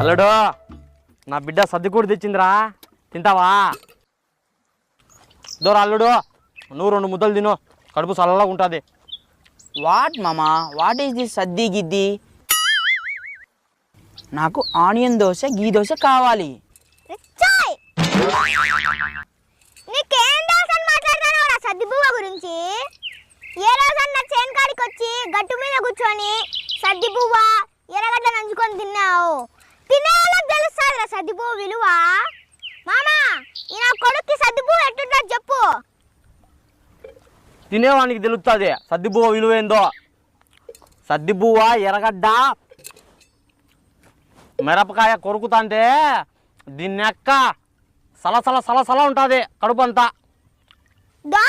అల్లుడు నా బిడ్డ సర్దికూడు తెచ్చిందిరా. తింటావా? దూర అల్లుడు నువ్వు రెండు ముద్దలు తిను కడుపు చల్లగా ఉంటుంది. వాట్ మామా? వాట్ ఈస్ దిస్ సద్ది గిద్ది? నాకు ఆనియన్ దోశ గీ దోశ కావాలి. పువ్వ గురించి. ఏ రోజన్నా చేను కాడికి వచ్చి గట్టు మీద కూర్చొని సద్ది పువ్వ ఎర్రగడ్డ నంచుకొని తిన్నావు? తెలుస్తుందిరా సద్ది పువ్వు విలువ? మామా ఈ నా కొడుక్కి సద్ది పువ్వు ఎట్టుంటుంది చెప్పు. తినేవానికి తెలుస్తుంది విలువ ఏందో సర్దిబువ్వ ఎర్రగడ్డ మిరపకాయ కొరుకుతాంటే దీన్ని ఎక్క సలసల సలసల ఉంటుంది కడుపు అంతా దా